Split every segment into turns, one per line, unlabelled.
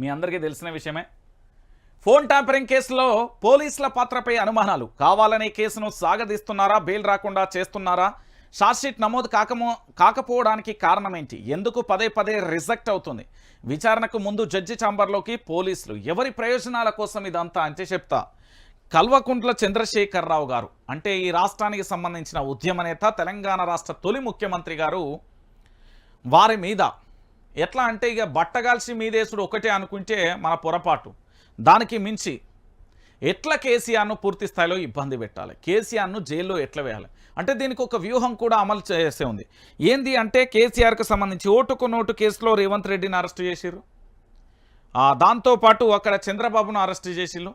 మీ అందరికీ తెలిసిన విషయమే. ఫోన్ ట్యాంపరింగ్ కేసులో పోలీసుల పాత్రపై అనుమానాలు. కావాలనే కేసును సాగదీస్తున్నారా బెయిల్ రాకుండా చేస్తున్నారా? షార్ట్షీట్ నమోదు కాకమో కాకపోవడానికి కారణమేంటి? ఎందుకు పదే పదే రిజెక్ట్ అవుతుంది? విచారణకు ముందు జడ్జి ఛాంబర్లోకి పోలీసులు. ఎవరి ప్రయోజనాల కోసం ఇదంతా అంటే చెప్తా. కల్వకుంట్ల చంద్రశేఖరరావు గారు అంటే ఈ రాష్ట్రానికి సంబంధించిన ఉద్యమ నేత తెలంగాణ రాష్ట్ర తొలి ముఖ్యమంత్రి గారు వారి మీద ఎట్లా అంటే ఇక బట్టగాల్సి మీదేసుడు ఒకటే అనుకుంటే మన పొరపాటు. దానికి మించి ఎట్లా కేసీఆర్ను పూర్తి స్థాయిలో ఇబ్బంది పెట్టాలి? కేసీఆర్ను జైల్లో ఎట్లా వేయాలి? అంటే దీనికి ఒక వ్యూహం కూడా అమలు చేసే ఉంది. ఏంది అంటే కేసీఆర్కి సంబంధించి ఓటుకు నోటు కేసులో రేవంత్ రెడ్డిని అరెస్ట్ చేసిర్రు. దాంతోపాటు అక్కడ చంద్రబాబును అరెస్ట్ చేసిళ్ళు.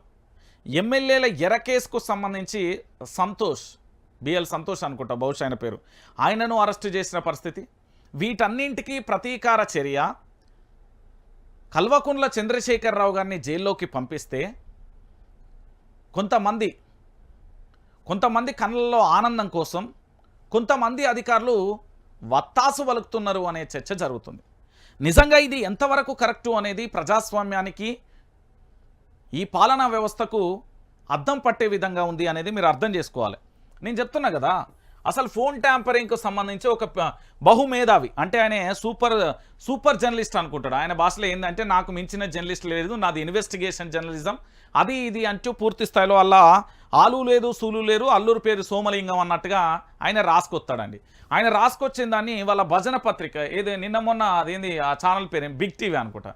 ఎమ్మెల్యేల ఎర కేసుకు సంబంధించి సంతోష్ బిఎల్ సంతోష్ అనుకుంటా బహుశా ఆయన పేరు. ఆయనను అరెస్ట్ చేసిన పరిస్థితి. వీటన్నింటికీ ప్రతీకార చర్య కల్వకుండ్ల చంద్రశేఖరరావు గారిని జైల్లోకి పంపిస్తే కొంతమంది కొంతమంది కళ్ళల్లో ఆనందం కోసం కొంతమంది అధికారులు వత్తాసు వలుకుతున్నారు అనే చర్చ జరుగుతుంది. నిజంగా ఇది ఎంతవరకు కరెక్టు అనేది ప్రజాస్వామ్యానికి ఈ పాలనా వ్యవస్థకు అద్దం పట్టే విధంగా ఉంది అనేది మీరు అర్థం చేసుకోవాలి. నేను చెప్తున్నా కదా అసలు ఫోన్ ట్యాంపరింగ్కు సంబంధించి ఒక బహుమేధావి. అంటే ఆయన సూపర్ సూపర్ జర్నలిస్ట్ అనుకుంటాడు. ఆయన భాషలో ఏంటంటే నాకు మించిన జర్నలిస్ట్ లేదు నాది ఇన్వెస్టిగేషన్ జర్నలిజం. అది ఇది అంటూ పూర్తి స్థాయిలో అలా ఆలు లేదు సూలు లేరు అల్లూరు పేరు సోమలింగం అన్నట్టుగా ఆయన రాసుకొస్తాడండి ఆయన రాసుకొచ్చిన దాన్ని వాళ్ళ భజన పత్రిక ఏది నిన్న మొన్న అదేంది ఆ ఛానల్ పేరు బిగ్ టీవీ అనుకుంటా.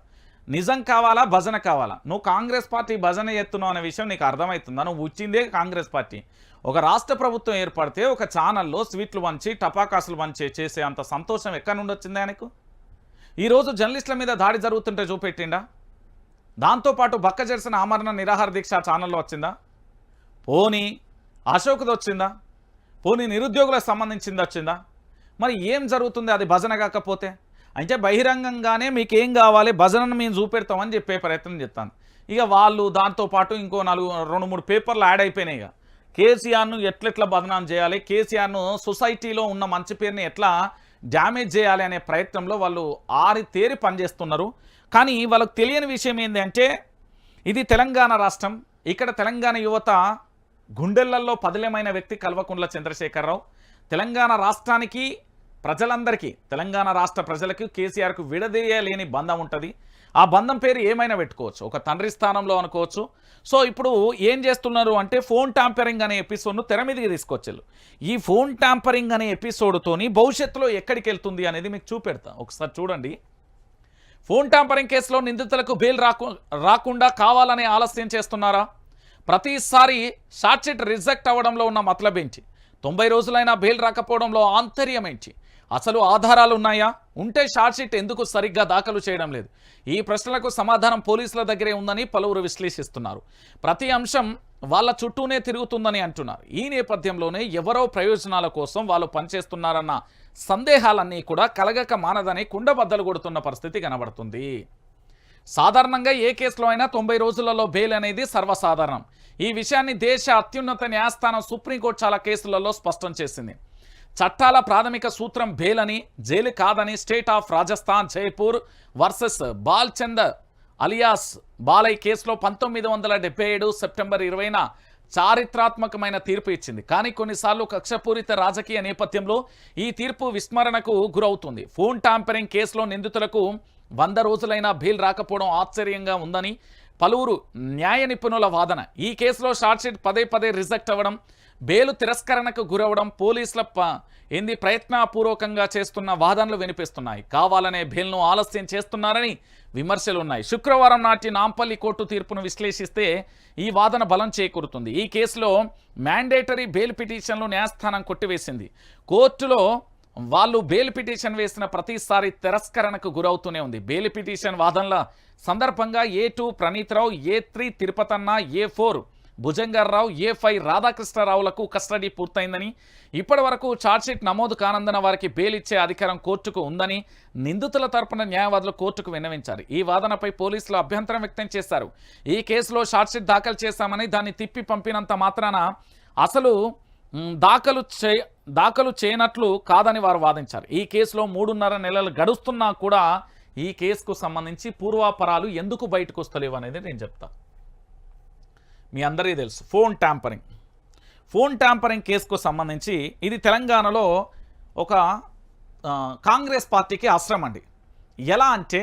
నిజం కావాలా భజన కావాలా? నువ్వు కాంగ్రెస్ పార్టీ భజన ఎత్తున్నావు అనే విషయం నీకు అర్థమవుతుందా నువ్వు వచ్చిందే కాంగ్రెస్ పార్టీ. ఒక రాష్ట్ర ప్రభుత్వం ఏర్పడితే ఒక ఛానల్లో స్వీట్లు వంచి టపాకాసులు వంచి చేసే అంత సంతోషం ఎక్కడి నుండి వచ్చింది ఆయనకు? ఈరోజు జర్నలిస్టుల మీద దాడి జరుగుతుంటే చూపెట్టిండా? దాంతోపాటు బక్క జరిసిన ఆమరణ నిరాహార దీక్ష ఛానల్లో వచ్చిందా? పోనీ అశోక్ది వచ్చిందా? పోనీ నిరుద్యోగులకు సంబంధించింది వచ్చిందా? మరి ఏం జరుగుతుంది? అది భజన కాకపోతే అంటే బహిరంగంగానే మీకు ఏం కావాలి? భజనను మేము చూపెడతామని చెప్పే ప్రయత్నం చేస్తాను. ఇక వాళ్ళు దాంతోపాటు ఇంకో నాలుగు రెండు మూడు పేపర్లు యాడ్ అయిపోయినాయి ఇక. కేసీఆర్ను ఎట్లెట్లా బదనాం చేయాలి? కేసీఆర్ను సొసైటీలో ఉన్న మంచి పేరుని ఎట్లా డ్యామేజ్ చేయాలి అనే ప్రయత్నంలో వాళ్ళు ఆరి తేరి పనిచేస్తున్నారు. కానీ వాళ్ళకు తెలియని విషయం ఏంటంటే ఇది తెలంగాణ రాష్ట్రం. ఇక్కడ తెలంగాణ యువత గుండెలల్లో పదిలమైన వ్యక్తి కల్వకుండ్ల చంద్రశేఖరరావు. తెలంగాణ రాష్ట్రానికి ప్రజలందరికీ తెలంగాణ రాష్ట్ర ప్రజలకు కేసీఆర్కు విడదీయలేని బంధం ఉంటుంది. ఆ బంధం పేరు ఏమైనా పెట్టుకోవచ్చు. ఒక తండ్రి స్థానంలో అనుకోవచ్చు. సో ఇప్పుడు ఏం చేస్తున్నారు అంటే ఫోన్ ట్యాంపరింగ్ అనే ఎపిసోడ్ను తెర మీదకి తీసుకొచ్చారు. ఈ ఫోన్ ట్యాంపరింగ్ అనే ఎపిసోడ్తోని భవిష్యత్తులో ఎక్కడికి వెళ్తుంది అనేది మీకు చూపెడతా. ఒకసారి చూడండి. ఫోన్ ట్యాంపరింగ్ కేసులో నిందితులకు బెయిల్ రాకు రాకుండా కావాలనే ఆలస్యం చేస్తున్నారా? ప్రతిసారి షార్ట్షీట్ రిజెక్ట్ అవ్వడంలో ఉన్న మతలబేంటి. తొంభై రోజులైనా బెయిల్ రాకపోవడంలో ఆంతర్యమేంటి అసలు ఆధారాలు ఉన్నాయా? ఉంటే షార్ట్షీట్ ఎందుకు సరిగ్గా దాఖలు చేయడం లేదు? ఈ ప్రశ్నలకు సమాధానం పోలీసుల దగ్గరే ఉందని పలువురు విశ్లేషిస్తున్నారు. ప్రతి అంశం వాళ్ళ చుట్టూనే తిరుగుతుందని అంటున్నారు. ఈ నేపథ్యంలోనే ఎవరో ప్రయోజనాల కోసం వాళ్ళు పనిచేస్తున్నారన్న సందేహాలన్నీ కూడా కలగక మానదని కుండబద్దలు కొడుతున్న పరిస్థితి కనబడుతుంది. సాధారణంగా ఏ కేసులో అయినా తొంభై రోజులలో బెయిల్ అనేది సర్వసాధారణం. ఈ విషయాన్ని దేశ అత్యున్నత న్యాయస్థానం సుప్రీంకోర్టు చాలా కేసులలో స్పష్టం చేసింది. చట్టాల ప్రాథమిక సూత్రం బేలని అని జైలు కాదని state of Rajasthan Jaipur versus Balchand alias Baliya కేసులో పంతొమ్మిది వందల డెబ్బై ఏడు సెప్టెంబర్ ఇరవైన చారిత్రాత్మకమైన తీర్పు ఇచ్చింది. కానీ కొన్నిసార్లు కక్షపూరిత రాజకీయ నేపథ్యంలో ఈ తీర్పు విస్మరణకు గురవుతుంది. ఫోన్ ట్యాంపరింగ్ కేసులో నిందితులకు వంద రోజులైనా బెయిల్ రాకపోవడం ఆశ్చర్యంగా ఉందని పలువురు న్యాయ నిపుణుల వాదన. ఈ కేసులో షార్ట్షీట్ పదే పదే రిజెక్ట్ అవ్వడం బెయిలు తిరస్కరణకు గురవడం పోలీసుల ప ఏంది ప్రయత్నపూర్వకంగా చేస్తున్న వాదనలు వినిపిస్తున్నాయి. కావాలనే బెయిల్ను ఆలస్యం చేస్తున్నారని విమర్శలు ఉన్నాయి శుక్రవారం నాటి నాంపల్లి కోర్టు తీర్పును విశ్లేషిస్తే ఈ వాదన బలం చేకూరుతుంది. ఈ కేసులో మ్యాండేటరీ బెయిల్ పిటిషన్లు న్యాయస్థానం కొట్టివేసింది. కోర్టులో వాళ్ళు బెయిల్ పిటిషన్ వేసిన ప్రతిసారి తిరస్కరణకు గురవుతూనే ఉంది. బెయిల్ పిటిషన్ వాదనల సందర్భంగా A two Praneeth Rao A three Tirupatanna A four Bhujanga Rao A five రాధాకృష్ణరావులకు custody పూర్తయిందని ఇప్పటి వరకు ఛార్జ్షీట్ నమోదు కానందున వారికి బెయిల్ ఇచ్చే అధికారం కోర్టుకు ఉందని నిందితుల తరపున న్యాయవాదులు కోర్టుకు విన్నవించారు. ఈ వాదనపై పోలీసులు అభ్యంతరం వ్యక్తం చేశారు. ఈ కేసులో ఛార్జ్షీట్ దాఖలు చేశామని దాన్ని తిప్పి పంపినంత మాత్రాన అసలు దాఖలు చే దాఖలు చేయనట్లు కాదని వారు వాదించారు. ఈ కేసులో మూడున్నర నెలలు గడుస్తున్నా కూడా ఈ కేసుకు సంబంధించి పూర్వాపరాలు ఎందుకు బయటకు వస్తలేవు అనేది నేను చెప్తా. మీ అందరికీ తెలుసు ఫోన్ ట్యాంపరింగ్. ఫోన్ ట్యాంపరింగ్ కేసుకు సంబంధించి ఇది తెలంగాణలో ఒక కాంగ్రెస్ పార్టీకి అవసరం అండి. ఎలా అంటే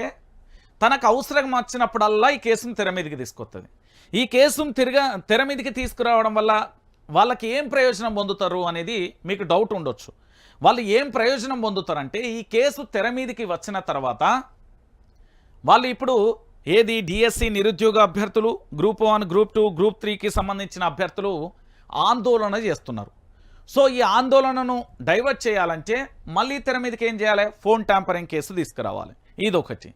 తనకు అవసరం వచ్చినప్పుడల్లా ఈ కేసును తెర మీదకి తీసుకొస్తుంది ఈ కేసును తిరగ తెర మీదకి తీసుకురావడం వల్ల వాళ్ళకి ఏం ప్రయోజనం పొందుతారు అనేది మీకు డౌట్ ఉండొచ్చు. వాళ్ళు ఏం ప్రయోజనం పొందుతారంటే ఈ కేసు తెర మీదకి వచ్చిన తర్వాత వాళ్ళు ఇప్పుడు ఏది డిఎస్సి నిరుద్యోగ అభ్యర్థులు group one group two group త్రీకి సంబంధించిన అభ్యర్థులు ఆందోళన చేస్తున్నారు. సో ఈ ఆందోళనను డైవర్ట్ చేయాలంటే మళ్ళీ తెర మీదకి ఏం చేయాలి? ఫోన్ ట్యాంపరింగ్ కేసు తీసుకురావాలి. ఇదొకటి.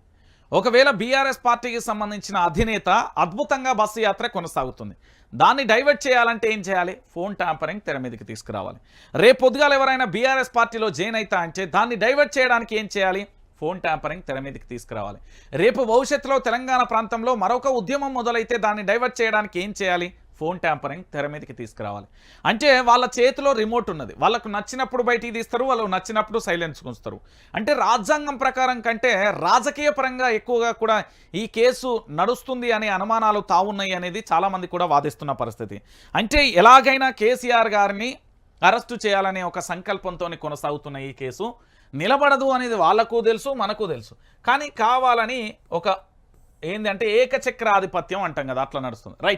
ఒకవేళ బీఆర్ఎస్ పార్టీకి సంబంధించిన అధినేత అద్భుతంగా బస్సు యాత్ర కొనసాగుతుంది. దాన్ని డైవర్ట్ చేయాలంటే ఏం చేయాలి? ఫోన్ ట్యాంపరింగ్ తెర మీదకి తీసుకురావాలి. రేపు పొద్దుగాల ఎవరైనా బీఆర్ఎస్ పార్టీలో జాయిన్ అవుతా అంటే దాన్ని డైవర్ట్ చేయడానికి ఏం చేయాలి? ఫోన్ ట్యాంపరింగ్ తెర మీదకి తీసుకురావాలి. రేపు భవిష్యత్తులో తెలంగాణ ప్రాంతంలో మరొక ఉద్యమం మొదలైతే దాన్ని డైవర్ట్ చేయడానికి ఏం చేయాలి? ఫోన్ ట్యాంపరింగ్ తెర మీదకి తీసుకురావాలి. అంటే వాళ్ళ చేతిలో రిమోట్ ఉన్నది. వాళ్ళకు నచ్చినప్పుడు బయటికి తీస్తారు వాళ్ళు నచ్చినప్పుడు సైలెన్స్ ఉంచుతారు. అంటే రాజ్యాంగం ప్రకారం కంటే రాజకీయ పరంగా ఎక్కువగా కూడా ఈ కేసు నడుస్తుంది అనే అనుమానాలు తావున్నాయి అనేది చాలామంది కూడా వాదిస్తున్న పరిస్థితి. అంటే ఎలాగైనా కేసీఆర్ గారిని అరెస్టు చేయాలనే ఒక సంకల్పంతో కొనసాగుతున్న ఈ కేసు. నిలబడదు అనేది వాళ్ళకు తెలుసు మనకు తెలుసు. కానీ కావాలని ఒక ఏంటంటే ఏకచక్రాధిపత్యం ఏకచక్ర ఆధిపత్యం అంటాం కదా అట్లా నడుస్తుంది. రైట్